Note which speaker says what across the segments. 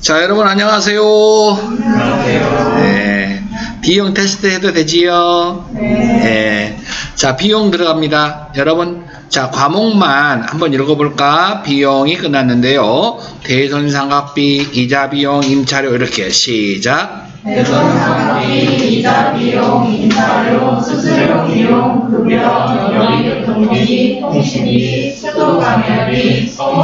Speaker 1: 자, 여러분 안녕하세요. 네. 비용 테스트 해도 되지요? 네. 자, 비용 들어갑니다. 여러분, 자, 과목만 한번 읽어볼까? 비용이 끝났는데요. 대손상각비, 이자 비용, 임차료 이렇게 시작.
Speaker 2: 대전상비, 이자 비용, 인사료, 수수료 비용, 급여, 여기 교통비, 통신비, 수도 감염비, 성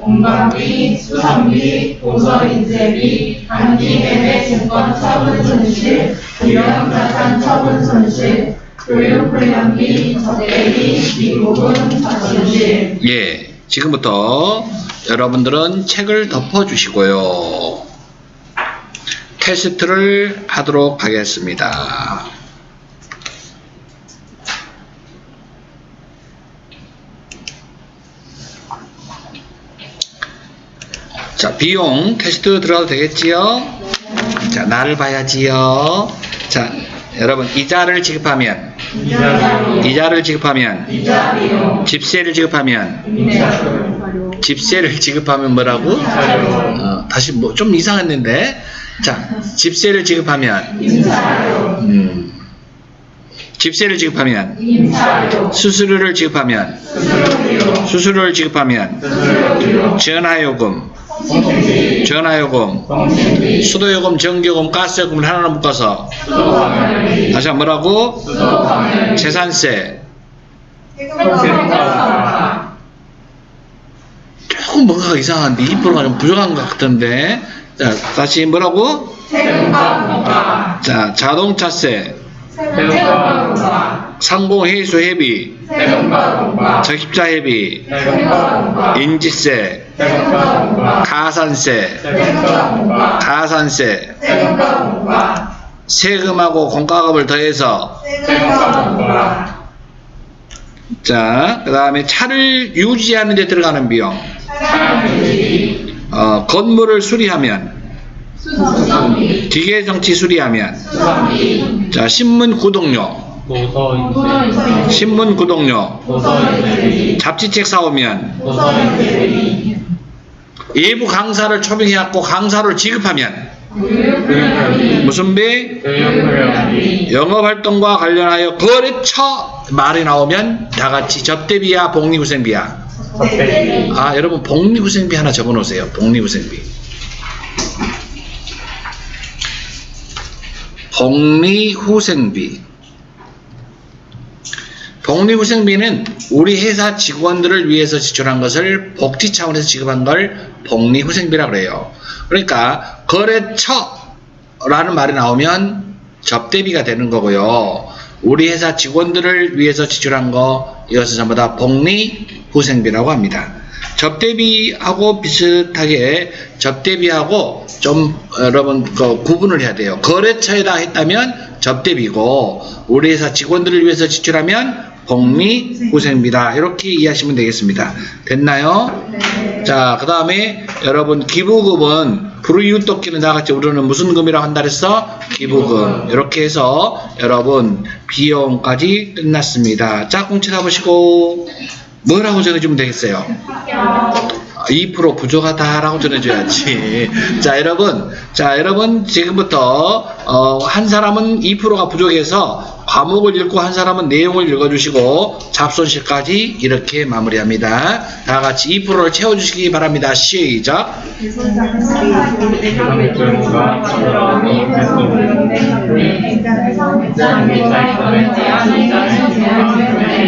Speaker 2: 공방비, 수상비, 도서 인쇄비, 단기 매매 증권 처분 손실, 유형 자산 처분 손실, 교육 훈련비, 접대비, 미국은 자손실.
Speaker 1: 예. 지금부터 여러분들은 책을 덮어주시고요. 테스트를 하도록 하겠습니다. 자, 비용 테스트 들어가도 되겠지요? 자, 나를 봐야지요. 자, 여러분, 이자를 지급하면, 이자를 지급하면, 집세를 지급하면, 집세를 지급하면 뭐라고? 어, 다시 뭐 좀 이상했는데. 자, 집세를 지급하면, 음, 집세를 지급하면, 수수료를 지급하면, 수수료를 지급하면, 전화요금, 전화요금, 수도요금, 전기요금, 가스요금을 하나로 묶어서 다시 한번 뭐라고? 재산세. 조금 뭔가 이상한데 2%가 좀 부족한 것 같던데. 자, 다시 뭐라고? 자, 자동차세,
Speaker 2: 세금과 공과,
Speaker 1: 상공회수 회비,
Speaker 2: 세금과 공과,
Speaker 1: 적십자 회비,
Speaker 2: 세금과 공과,
Speaker 1: 인지세,
Speaker 2: 공과,
Speaker 1: 가산세,
Speaker 2: 공과,
Speaker 1: 가산세,
Speaker 2: 공과,
Speaker 1: 세금하고 공과금을 더해서
Speaker 2: 세금과 공과,
Speaker 1: 자, 그 다음에 차를 유지하는 데 들어가는 비용, 어, 건물을 수리하면,
Speaker 2: 수선비,
Speaker 1: 기계 정치 수리하면,
Speaker 2: 수선비,
Speaker 1: 자, 신문 구독료, 신문 구독료, 잡지책 사오면, 일부 강사를 초빙해갖고 강사를 지급하면, 무슨 비? 영업활동과 관련하여 거래처 말이 나오면 다 같이 접대비야, 복리후생비야. 아, 여러분 복리후생비 하나 적어놓으세요. 복리후생비. 복리후생비. 복리후생비는 우리 회사 직원들을 위해서 지출한 것을 복지 차원에서 지급한 걸 복리후생비라고 그래요. 그러니까 거래처라는 말이 나오면 접대비가 되는 거고요. 우리 회사 직원들을 위해서 지출한 거 이것은 전부 다 복리후생비라고 합니다. 접대비하고 비슷하게 접대비하고 좀 여러분 그 구분을 해야 돼요. 거래처에다 했다면 접대비고 우리 회사 직원들을 위해서 지출하면 복리후생비다. 이렇게 이해하시면 되겠습니다. 됐나요? 자, 그 다음에 여러분 기부금은 불이웃 돕기는 다 같이 우리는 무슨 금이라고 한다 그랬어? 기부금. 이렇게 해서 여러분 비용까지 끝났습니다. 짝꿍 쳐다보시고 뭐라고 적어주면 되겠어요? 2% 부족하다라고 전해줘야지. 자, 여러분. 자, 여러분, 지금부터, 어, 한 사람은 2%가 부족해서 과목을 읽고 한 사람은 내용을 읽어주시고 잡손실까지 이렇게 마무리합니다. 다 같이 2%를 채워주시기 바랍니다. 시작.